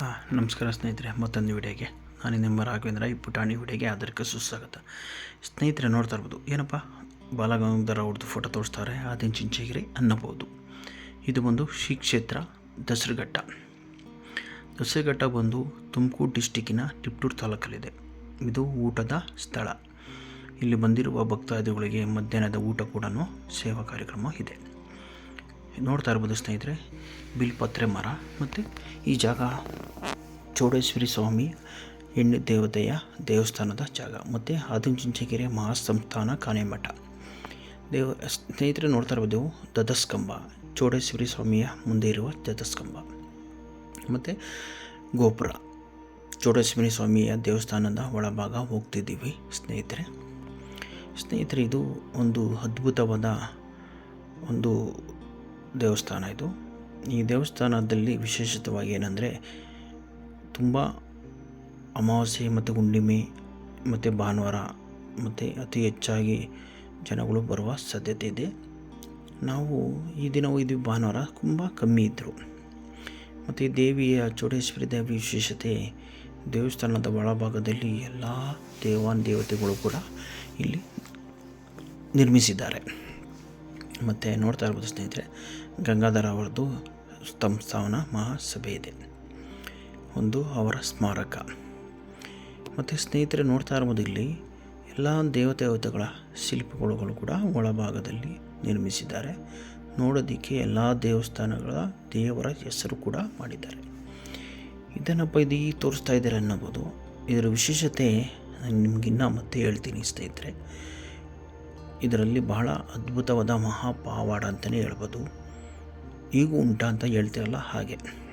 ಹಾಂ, ನಮಸ್ಕಾರ ಸ್ನೇಹಿತರೆ, ಮತ್ತೊಂದು ವಿಡಿಯೋಗೆ. ನಾನು ನಿಮ್ಮ ರಾಘವೇಂದ್ರ, ಈ ಪುಟಾಣಿ ವಿಡಿಯೋಗೆ ಅದಕ್ಕೆ ಸುಸ್ವಾಗತ. ಸ್ನೇಹಿತರೆ, ನೋಡ್ತಾ ಇರ್ಬೋದು, ಏನಪ್ಪ? ಬಾಲಗಂಗಾಧರ ಅವ್ರದ್ದು ಫೋಟೋ ತೋರಿಸ್ತಾರೆ ಆದಿನ ಚಿಂಚಗಿರಿ ಅನ್ನಬಹುದು. ಇದು ಬಂದು ಶ್ರೀ ಕ್ಷೇತ್ರ ದಸರಘಟ್ಟ. ದಸರಘಟ್ಟ ಬಂದು ತುಮಕೂರು ಡಿಸ್ಟಿಕ್ಕಿನ ತಿಪ್ಟೂರು ತಾಲೂಕಲ್ಲಿದೆ. ಇದು ಊಟದ ಸ್ಥಳ. ಇಲ್ಲಿ ಬಂದಿರುವ ಭಕ್ತಾದಿಗಳಿಗೆ ಮಧ್ಯಾಹ್ನದ ಊಟ ಕೂಡ ಸೇವಾ ಕಾರ್ಯಕ್ರಮ ಇದೆ. ನೋಡ್ತಾ ಇರ್ಬೋದು ಸ್ನೇಹಿತರೆ, ಬಿಲ್ಪತ್ರೆ ಮರ, ಮತ್ತು ಈ ಜಾಗ ಚೌಡೇಶ್ವರಿ ಸ್ವಾಮಿ, ಹೆಣ್ಣು ದೇವತೆಯ ದೇವಸ್ಥಾನದ ಜಾಗ, ಮತ್ತು ಆದಿಚುಂಚನಗಿರಿ ಮಹಾಸಂಸ್ಥಾನ ಕಾನೆಮಠ ದೇವ, ಸ್ನೇಹಿತರೆ ನೋಡ್ತಾ ಇರ್ಬೋದು ದದಸ್ಕಂಬ ಚೌಡೇಶ್ವರಿ ಸ್ವಾಮಿಯ ಮುಂದೆ ಇರುವ ದದಸ್ಕಂಬ ಮತ್ತು ಗೋಪುರ, ಚೌಡೇಶ್ವರಿ ಸ್ವಾಮಿಯ ದೇವಸ್ಥಾನದ ಒಳಭಾಗ ಹೋಗ್ತಿದ್ದೀವಿ, ಸ್ನೇಹಿತರೆ. ಸ್ನೇಹಿತರೆ, ಇದು ಒಂದು ಅದ್ಭುತವಾದ ಒಂದು ದೇವಸ್ಥಾನ ಇದು. ಈ ದೇವಸ್ಥಾನದಲ್ಲಿ ವಿಶೇಷತವಾಗಿ ಏನಂದರೆ ತುಂಬ ಅಮಾವಾಸ್ಯೆ ಮತ್ತು ಹುಣ್ಣಿಮೆ ಮತ್ತು ಭಾನುವಾರ ಮತ್ತು ಅತಿ ಹೆಚ್ಚಾಗಿ ಜನಗಳು ಬರುವ ಸಾಧ್ಯತೆ ಇದೆ. ನಾವು ಈ ದಿನ ಹೋಗಿದ್ವಿ ಭಾನುವಾರ ತುಂಬ ಕಮ್ಮಿ ಇದ್ದರು. ಮತ್ತು ದೇವಿಯ ಚೌಡೇಶ್ವರಿ ದೇವಿ ವಿಶೇಷತೆ ದೇವಸ್ಥಾನದ ಒಳಭಾಗದಲ್ಲಿ ಎಲ್ಲ ದೇವಾನ್ ದೇವತೆಗಳು ಕೂಡ ಇಲ್ಲಿ ನಿರ್ಮಿಸಿದ್ದಾರೆ. ಮತ್ತು ನೋಡ್ತಾ ಇರ್ಬೋದು ಸ್ನೇಹಿತರೆ, ಗಂಗಾಧರ ಅವರದ್ದು ಸಂಸ್ಥಾನ ಮಹಾಸಭೆ ಇದೆ. ಒಂದು ಅವರ ಸ್ಮಾರಕ. ಮತ್ತು ಸ್ನೇಹಿತರೆ ನೋಡ್ತಾ ಇರ್ಬೋದು ಇಲ್ಲಿ ಎಲ್ಲ ದೇವತೆಗಳ ಶಿಲ್ಪಗಳು ಕೂಡ ಒಳಭಾಗದಲ್ಲಿ ನಿರ್ಮಿಸಿದ್ದಾರೆ. ನೋಡೋದಕ್ಕೆ ಎಲ್ಲ ದೇವಸ್ಥಾನಗಳ ದೇವರ ಹೆಸರು ಕೂಡ ಮಾಡಿದ್ದಾರೆ. ಇದನ್ನಪ್ಪ ಇದು ತೋರಿಸ್ತಾ ಇದ್ದಾರೆ ಅನ್ನಬೋದು. ಇದರ ವಿಶೇಷತೆ ನಾನು ನಿಮಗಿನ್ನ ಮತ್ತೆ ಹೇಳ್ತೀನಿ ಸ್ನೇಹಿತರೆ. ಇದರಲ್ಲಿ ಬಹಳ ಅದ್ಭುತವಾದ ಮಹಾಪಾವಾಡ ಅಂತಲೇ ಹೇಳ್ಬೋದು. ಈಗೂ ಉಂಟ ಅಂತ ಹೇಳ್ತಿರಲ್ಲ ಹಾಗೆ.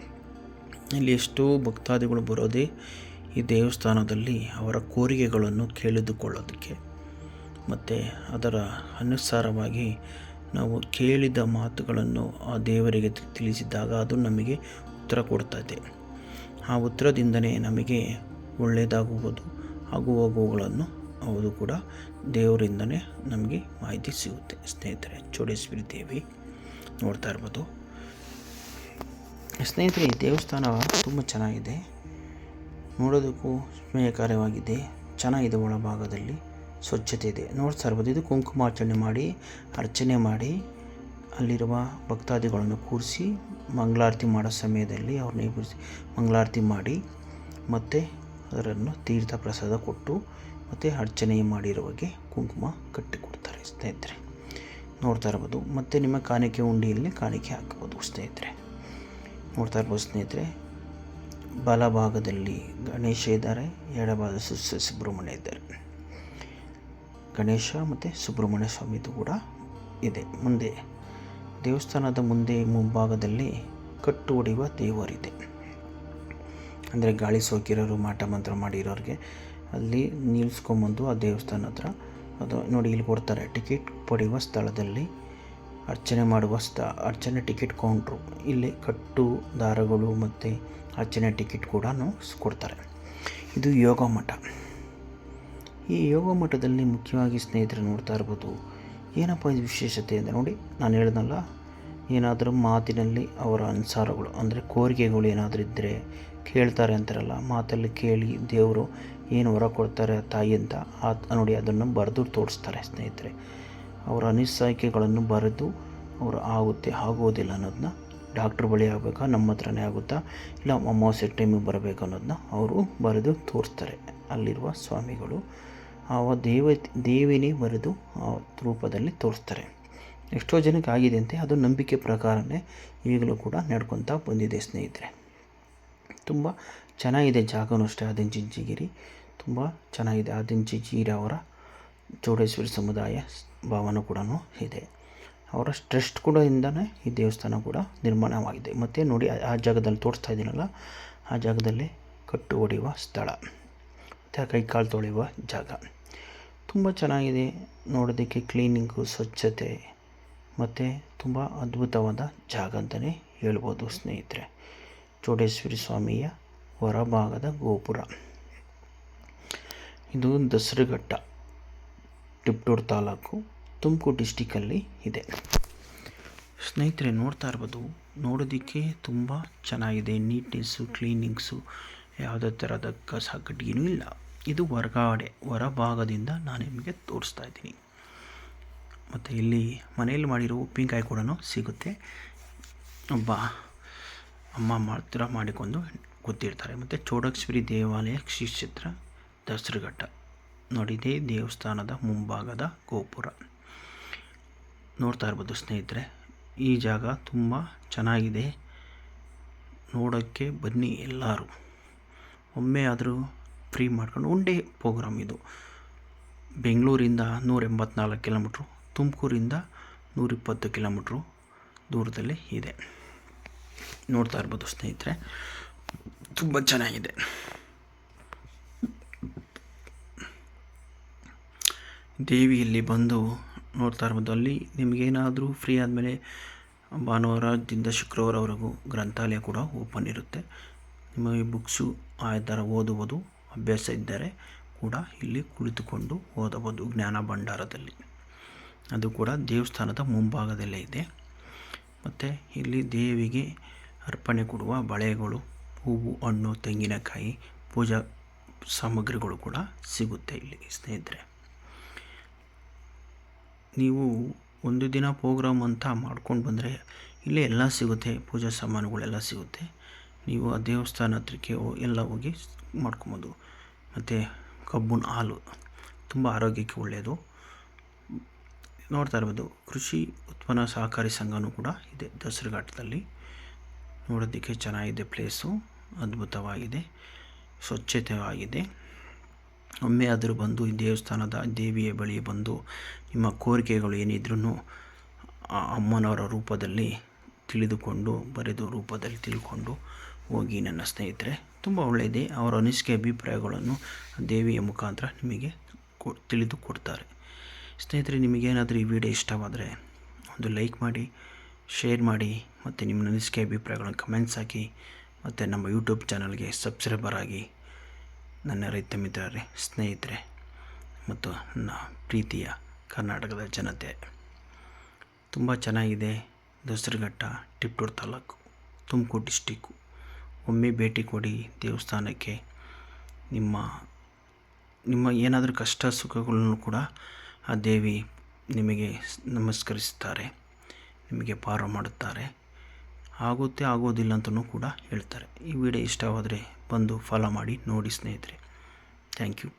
ಇಲ್ಲಿ ಎಷ್ಟೋ ಭಕ್ತಾದಿಗಳು ಬರೋದೇ ಈ ದೇವಸ್ಥಾನದಲ್ಲಿ ಅವರ ಕೋರಿಕೆಗಳನ್ನು ಕೇಳಿದುಕೊಳ್ಳೋದಕ್ಕೆ. ಮತ್ತು ಅದರ ಅನುಸಾರವಾಗಿ ನಾವು ಕೇಳಿದ ಮಾತುಗಳನ್ನು ಆ ದೇವರಿಗೆ ತಿಳಿಸಿದಾಗ ಅದು ನಮಗೆ ಉತ್ತರ ಕೊಡ್ತದೆ ಆ ಉತ್ತರದಿಂದನೇ ನಮಗೆ ಒಳ್ಳೆಯದಾಗುವುದು ಹಾಗೂ ಹೋಗುವುಗಳನ್ನು ಅದು ಕೂಡ ದೇವರಿಂದನೇ ನಮಗೆ ಮಾಹಿತಿ ಸಿಗುತ್ತೆ. ಸ್ನೇಹಿತರೆ, ಚೋಡೇಶ್ವರಿ ದೇವಿ ನೋಡ್ತಾ ಇರ್ಬೋದು. ಸ್ನೇಹಿತರೆ, ಈ ದೇವಸ್ಥಾನ ತುಂಬ ಚೆನ್ನಾಗಿದೆ. ನೋಡೋದಕ್ಕೂ ಸ್ನೇಹಕಾರ್ಯವಾಗಿದೆ ಚೆನ್ನಾಗಿದೆ ಒಳಭಾಗದಲ್ಲಿ. ಸ್ವಚ್ಛತೆ ಇದೆ. ನೋಡ್ತಾ ಇರ್ಬೋದು. ಇದು ಕುಂಕುಮಾರ್ಚನೆ ಮಾಡಿ, ಅರ್ಚನೆ ಮಾಡಿ ಅಲ್ಲಿರುವ ಭಕ್ತಾದಿಗಳನ್ನು ಕೂರಿಸಿ, ಮಂಗಳಾರತಿ ಮಾಡೋ ಸಮಯದಲ್ಲಿ ಅವ್ರನ್ನ ಮಂಗಳಾರತಿ ಮಾಡಿ ಮತ್ತು ಅದರನ್ನು ತೀರ್ಥ ಪ್ರಸಾದ ಕೊಟ್ಟು ಮತ್ತು ಅರ್ಚನೆ ಮಾಡಿರುವಾಗೆ ಕುಂಕುಮ ಕಟ್ಟಿಕೊಡ್ತಾರೆ ಸ್ನೇಹಿತರೆ. ನೋಡ್ತಾ ಇರ್ಬೋದು. ಮತ್ತು ನಿಮ್ಮ ಕಾಣಿಕೆ ಉಂಡಿಯಲ್ಲಿ ಕಾಣಿಕೆ ಹಾಕ್ಬೋದು ಸ್ನೇಹಿತರೆ. ನೋಡ್ತಾ ಇರ್ಬೋದು ಸ್ನೇಹಿತರೆ ಬಲಭಾಗದಲ್ಲಿ ಗಣೇಶ ಇದ್ದಾರೆ ಎಡಭಾಗ ಸುಬ್ರಹ್ಮಣ್ಯ ಇದ್ದಾರೆ. ಗಣೇಶ ಮತ್ತು ಸುಬ್ರಹ್ಮಣ್ಯ ಸ್ವಾಮಿದು ಕೂಡ ಇದೆ. ಮುಂದೆ ದೇವಸ್ಥಾನದ ಮುಂದೆ ಮುಂಭಾಗದಲ್ಲಿ ಕಟ್ಟು ಹೊಡೆಯುವ ದೇವರಿದೆ ಅಂದರೆ ಗಾಳಿ ಸೋಕಿರೋರು, ಮಾಟ ಮಂತ್ರ ಮಾಡಿರೋರಿಗೆ ಅಲ್ಲಿ ನಿಲ್ಲಿಸ್ಕೊಂಬಂದು ಆ ದೇವಸ್ಥಾನ ಹತ್ರ ಅದು ನೋಡಿ ಇಲ್ಲಿ ಕೊಡ್ತಾರೆ, ಟಿಕೆಟ್ ಪಡೆಯುವ ಸ್ಥಳದಲ್ಲಿ ಅರ್ಚನೆ ಮಾಡುವ ಸ್ಥ, ಅರ್ಚನೆ ಟಿಕೆಟ್ ಕೌಂಟ್ರು. ಇಲ್ಲಿ ಕಟ್ಟು ದಾರಗಳು ಮತ್ತು ಅರ್ಚನೆ ಟಿಕೆಟ್ ಕೂಡ ಕೊಡ್ತಾರೆ. ಇದು ಯೋಗ ಮಠ. ಈ ಯೋಗ ಮಠದಲ್ಲಿ ಮುಖ್ಯವಾಗಿ ಸ್ನೇಹಿತರು ನೋಡ್ತಾ ಇರ್ಬೋದು. ಏನಪ್ಪ ಇದು ವಿಶೇಷತೆ ಅಂದರೆ ನೋಡಿ, ನಾನು ಹೇಳ್ದಲ್ಲ, ಏನಾದರೂ ಮಾತಿನಲ್ಲಿ ಅವರ ಅನುಸಾರಗಳು, ಅಂದರೆ ಕೋರಿಕೆಗಳು ಏನಾದರೂ ಇದ್ದರೆ ಕೇಳ್ತಾರೆ ಅಂತಾರಲ್ಲ, ಮಾತಲ್ಲಿ ಕೇಳಿ ದೇವರು ಏನು ಹೊರ ಕೊಡ್ತಾರೆ ತಾಯಿ ಅಂತ, ಆ, ನೋಡಿ ಅದನ್ನು ಬರೆದು ತೋರಿಸ್ತಾರೆ ಸ್ನೇಹಿತರೆ. ಅವರ ಅನಿಸಿಕೆಗಳನ್ನು ಬರೆದು ಅವರು ಆಗುತ್ತೆ ಆಗೋದಿಲ್ಲ ಅನ್ನೋದನ್ನ ಡಾಕ್ಟ್ರ್ ಬಳಿ ಆಗಬೇಕಾ? ನಮ್ಮ ಹತ್ರನೇ ಆಗುತ್ತಾ? ಇಲ್ಲ, ಅಮಾವಾಸ್ಯೆ ಟೈಮಿಗೆ ಬರಬೇಕು ಅನ್ನೋದನ್ನ ಅವರು ಬರೆದು ತೋರಿಸ್ತಾರೆ. ಅಲ್ಲಿರುವ ಸ್ವಾಮಿಗಳು ಆ ದೇವ, ದೇವಿನೇ ಬರೆದು ಆ ರೂಪದಲ್ಲಿ ತೋರಿಸ್ತಾರೆ. ಎಷ್ಟೋ ಜನಕ್ಕೆ ಆಗಿದೆ ಅಂತೆ, ಅದು ನಂಬಿಕೆ ಪ್ರಕಾರನೇ ಈಗಲೂ ಕೂಡ ನಡ್ಕೊತಾ ಬಂದಿದೆ ಸ್ನೇಹಿತರೆ. ತುಂಬ ಚೆನ್ನಾಗಿದೆ ಜಾಗನೂ ಅಷ್ಟೇ ಆದಿಂಚಿಂಚಿಗಿರಿ ತುಂಬ ಚೆನ್ನಾಗಿದೆ ಆದಿಂಚಿಗಿರಿ ಅವರ ಚೌಡೇಶ್ವರಿ ಸಮುದಾಯ ಭವನ ಕೂಡ ಇದೆ. ಅವರ ಸ್ಟ್ರೆಸ್ಟ್ ಕೂಡ ಇಂದನೇ ಈ ದೇವಸ್ಥಾನ ಕೂಡ ನಿರ್ಮಾಣವಾಗಿದೆ. ಮತ್ತು ನೋಡಿ, ಆ- ಜಾಗದಲ್ಲಿ ತೋರಿಸ್ತಾ ಇದ್ದೀನಲ್ಲ, ಆ ಜಾಗದಲ್ಲಿ ಕಟ್ಟು ಹೊಡೆಯುವ ಸ್ಥಳ, ಮತ್ತು ಕೈ ಕಾಲು ತೊಳೆಯುವ ಜಾಗ. ತುಂಬ ಚೆನ್ನಾಗಿದೆ ನೋಡೋದಕ್ಕೆ, ಕ್ಲೀನಿಂಗು, ಸ್ವಚ್ಛತೆ, ಮತ್ತು ತುಂಬ ಅದ್ಭುತವಾದ ಜಾಗ ಅಂತಲೇ ಹೇಳ್ಬೋದು ಸ್ನೇಹಿತರೆ. ಚೋಡೇಶ್ವರಿ ಸ್ವಾಮಿಯ ಹೊರಭಾಗದ ಗೋಪುರ. ಇದು ದಸರಘಟ್ಟ. ತಿಪ್ಟೂರು ತಾಲೂಕು ತುಮಕೂರು ಡಿಸ್ಟಿಕಲ್ಲಿ ಇದೆ. ಸ್ನೇಹಿತರೆ, ನೋಡ್ತಾ ಇರ್ಬೋದು, ನೋಡೋದಕ್ಕೆ ತುಂಬ ಚೆನ್ನಾಗಿದೆ. ನೀಟ್ನೆಸ್ಸು, ಕ್ಲೀನಿಂಗ್ಸು, ಯಾವುದೇ ಥರದ ಕಸ ಕಟ್ಟಿಗೆನೂ ಇಲ್ಲ. ಇದು ಹೊರಗಡೆ, ಹೊರಭಾಗದಿಂದ ನಾನು ನಿಮಗೆ ತೋರಿಸ್ತಾ ಇದ್ದೀನಿ. ಮತ್ತು ಇಲ್ಲಿ ಮನೆಯಲ್ಲಿ ಮಾಡಿರೋ ಉಪ್ಪಿನಕಾಯಿ ಕೂಡ ಸಿಗುತ್ತೆ. ಒಬ್ಬ ಅಮ್ಮ ಮಾತ್ರ ಮಾಡಿಕೊಂಡು ಗೊತ್ತಿರ್ತಾರೆ ಮತ್ತು ಚೋಡಕ್ಷರಿ ದೇವಾಲಯ ಶ್ರೀ ಕ್ಷೇತ್ರ ದಸರಘಟ್ಟ ನೋಡಿ ಇದೇ ದೇವಸ್ಥಾನದ ಮುಂಭಾಗದ ಗೋಪುರ. ನೋಡ್ತಾ ಇರ್ಬೋದು ಸ್ನೇಹಿತರೆ, ಈ ಜಾಗ ತುಂಬ ಚೆನ್ನಾಗಿದೆ. ನೋಡೋಕ್ಕೆ ಬನ್ನಿ ಎಲ್ಲರೂ. ಒಮ್ಮೆ ಆದರೂ ಫ್ರೀ ಮಾಡ್ಕೊಂಡು ಒನ್ ಡೇ ಪ್ರೋಗ್ರಾಮ್ ಇದು. ಬೆಂಗಳೂರಿಂದ ನೂರ ಎಂಬತ್ನಾಲ್ಕು ಕಿಲೋಮೀಟ್ರು, ತುಮಕೂರಿಂದ ನೂರಿಪ್ಪತ್ತು ಕಿಲೋಮೀಟ್ರು ದೂರದಲ್ಲಿ ಇದೆ. ನೋಡ್ತಾ ಇರ್ಬೋದು ಸ್ನೇಹಿತರೆ, ತುಂಬ ಚೆನ್ನಾಗಿದೆ. ದೇವಿಯಲ್ಲಿ ಬಂದು ನೋಡ್ತಾ ಇರ್ಬೋದು. ಅಲ್ಲಿ ನಿಮಗೇನಾದರೂ ಫ್ರೀ ಆದಮೇಲೆ ಭಾನುವಾರದಿಂದ ಶುಕ್ರವಾರವರೆಗೂ ಗ್ರಂಥಾಲಯ ಕೂಡ ಓಪನ್ ಇರುತ್ತೆ. ನಿಮಗೆ ಬುಕ್ಸು ಆ ಥರ ಓದುವುದು, ಅಭ್ಯಾಸ ಇದ್ದರೆ ಕೂಡ ಇಲ್ಲಿ ಕುಳಿತುಕೊಂಡು ಓದಬಹುದು ಜ್ಞಾನ ಭಂಡಾರದಲ್ಲಿ. ಅದು ಕೂಡ ದೇವಸ್ಥಾನದ ಮುಂಭಾಗದಲ್ಲೇ ಇದೆ. ಮತ್ತು ಇಲ್ಲಿ ದೇವಿಗೆ ಅರ್ಪಣೆ ಕೊಡುವ ಬಳೆಗಳು, ಹೂವು, ಹಣ್ಣು, ತೆಂಗಿನಕಾಯಿ, ಪೂಜಾ ಸಾಮಗ್ರಿಗಳು ಕೂಡ ಸಿಗುತ್ತೆ ಇಲ್ಲಿ ಸ್ನೇಹಿತರೆ. ನೀವು ಒಂದು ದಿನ ಪ್ರೋಗ್ರಾಮ್ ಅಂತ ಮಾಡ್ಕೊಂಡು ಬಂದರೆ ಇಲ್ಲೇ ಎಲ್ಲ ಸಿಗುತ್ತೆ, ಪೂಜಾ ಸಾಮಾನುಗಳೆಲ್ಲ ಸಿಗುತ್ತೆ. ನೀವು ಆ ದೇವಸ್ಥಾನ ಹತ್ರಕ್ಕೆ ಎಲ್ಲ ಹೋಗಿ ಮಾಡ್ಕೊಬೋದು. ಮತ್ತು ಕಬ್ಬಿನ ಹಾಲು ತುಂಬ ಆರೋಗ್ಯಕ್ಕೆ ಒಳ್ಳೆಯದು ನೋಡ್ತಾ ಇರ್ಬೋದು, ಕೃಷಿ ಉತ್ಪನ್ನ ಸಹಕಾರಿ ಸಂಘನೂ ಕೂಡ ಇದೆ ದಸರಾಘಾಟದಲ್ಲಿ. ನೋಡೋದಕ್ಕೆ ಚೆನ್ನಾಗಿದೆ ಪ್ಲೇಸು ಅದ್ಭುತವಾಗಿದೆ ಸ್ವಚ್ಛತೆಯಾಗಿದೆ ಒಮ್ಮೆ ಆದರೂ ಬಂದು ಈ ದೇವಸ್ಥಾನದ ದೇವಿಯ ಬಳಿ ಬಂದು ನಿಮ್ಮ ಕೋರಿಕೆಗಳು ಏನಿದ್ರೂ ಅಮ್ಮನವರ ರೂಪದಲ್ಲಿ ತಿಳಿದುಕೊಂಡು, ಬರೆದು ರೂಪದಲ್ಲಿ ತಿಳ್ಕೊಂಡು ಹೋಗಿ ನನ್ನ ಸ್ನೇಹಿತರೆ. ತುಂಬ ಒಳ್ಳೆಯದೇ. ಅವರ ಅನಿಸಿಕೆ ಅಭಿಪ್ರಾಯಗಳನ್ನು ದೇವಿಯ ಮುಖಾಂತರ ನಿಮಗೆ ಕೊ ತಿಳಿದು ಕೊಡ್ತಾರೆ ಸ್ನೇಹಿತರೆ, ನಿಮಗೇನಾದರೂ ಈ ವಿಡಿಯೋ ಇಷ್ಟವಾದರೆ ಒಂದು ಲೈಕ್ ಮಾಡಿ, ಶೇರ್ ಮಾಡಿ, ಮತ್ತು ನಿಮ್ಮ ಅನಿಸಿಕೆ ಅಭಿಪ್ರಾಯಗಳನ್ನು ಕಮೆಂಟ್ಸ್ ಹಾಕಿ, ಮತ್ತು ನಮ್ಮ ಯೂಟ್ಯೂಬ್ ಚಾನಲ್ಗೆ ಸಬ್ಸ್ಕ್ರೈಬರ್ ಆಗಿ ನನ್ನ ರೈತ ಮಿತ್ರರೇ, ಸ್ನೇಹಿತರೆ ಮತ್ತು ನನ್ನ ಪ್ರೀತಿಯ ಕರ್ನಾಟಕದ ಜನತೆ, ತುಂಬ ಚೆನ್ನಾಗಿದೆ ದಸರಘಟ್ಟ, ಟಿಪ್ಟೂರು ತಾಲೂಕು, ತುಮಕೂರು ಡಿಸ್ಟಿಕ್ಕು. ಒಮ್ಮೆ ಭೇಟಿ ಕೊಡಿ ದೇವಸ್ಥಾನಕ್ಕೆ. ನಿಮ್ಮ ನಿಮ್ಮ ಏನಾದರೂ ಕಷ್ಟ ಸುಖಗಳನ್ನು ಕೂಡ ಆ ದೇವಿ ನಿಮಗೆ ನಮಸ್ಕರಿಸುತ್ತಾರೆ, ನಿಮಗೆ ಪಾರ ಮಾಡುತ್ತಾರೆ. ಆಗುತ್ತೆ, ಆಗೋದಿಲ್ಲ ಅಂತಲೂ ಕೂಡ ಹೇಳ್ತಾರೆ. ಈ ವಿಡಿಯೋ ಇಷ್ಟವಾದರೆ ಬಂದು ಫಾಲೋ ಮಾಡಿ, ನೋಡಿ ಸ್ನೇಹಿತರೆ. Thank you